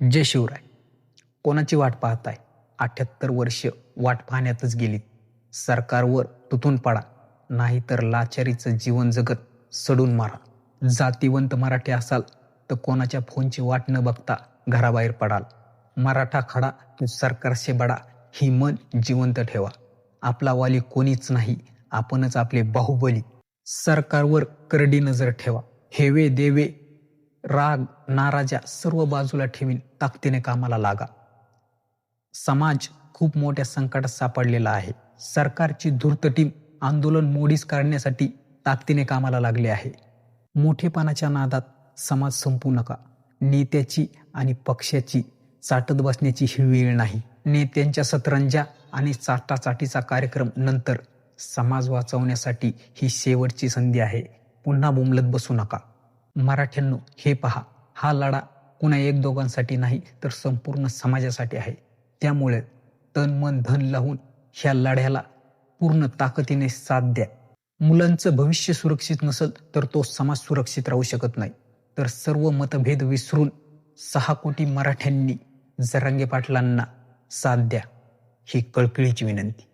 जय शिवराय. कोणाची वाट पाहताय? अठ्याहत्तर वर्ष वाट पाहण्यातच गेलीत. सरकारवर तुतून पडा नाहीतर लाचारीचं जीवन जगत सडून मारा. जातीवंत मराठी असाल तर कोणाच्या फोनची वाट न बघता घराबाहेर पडाल. मराठा खडा तू सरकारशे बडा ही मन जिवंत ठेवा. आपला वाली कोणीच नाही आपणच आपले बाहुबली. सरकारवर करडी नजर ठेवा. हेवे देवे राग नाराजा सर्व बाजूला ठेवीन ताकदीने कामाला लागा. समाज खूप मोठ्या संकटात सापडलेला आहे. सरकारची धूर्त टीम आंदोलन मोडीस काढण्यासाठी ताकदीने कामाला लागले आहे. मोठेपणाच्या नादात समाज संपू नका. नेत्याची आणि पक्षाची चाटत बसण्याची ही वेळ नाही. नेत्यांच्या सतरंजा आणि चाटाचाटीचा कार्यक्रम नंतर समाज वाचवण्यासाठी ही शेवटची संधी आहे. पुन्हा बोंबलत बसू नका. मराठ्यांनो हे पहा. हा लढा कुणा एक दोघांसाठी नाही तर संपूर्ण समाजासाठी आहे. त्यामुळे तन मन धन लावून ह्या लढ्याला पूर्ण ताकदीने साथ द्या. मुलांचं भविष्य सुरक्षित नसेल तर तो समाज सुरक्षित राहू शकत नाही. तर सर्व मतभेद विसरून सहा कोटी मराठ्यांनी जरांगे पाटलांना साथ द्या ही कळकळीची विनंती.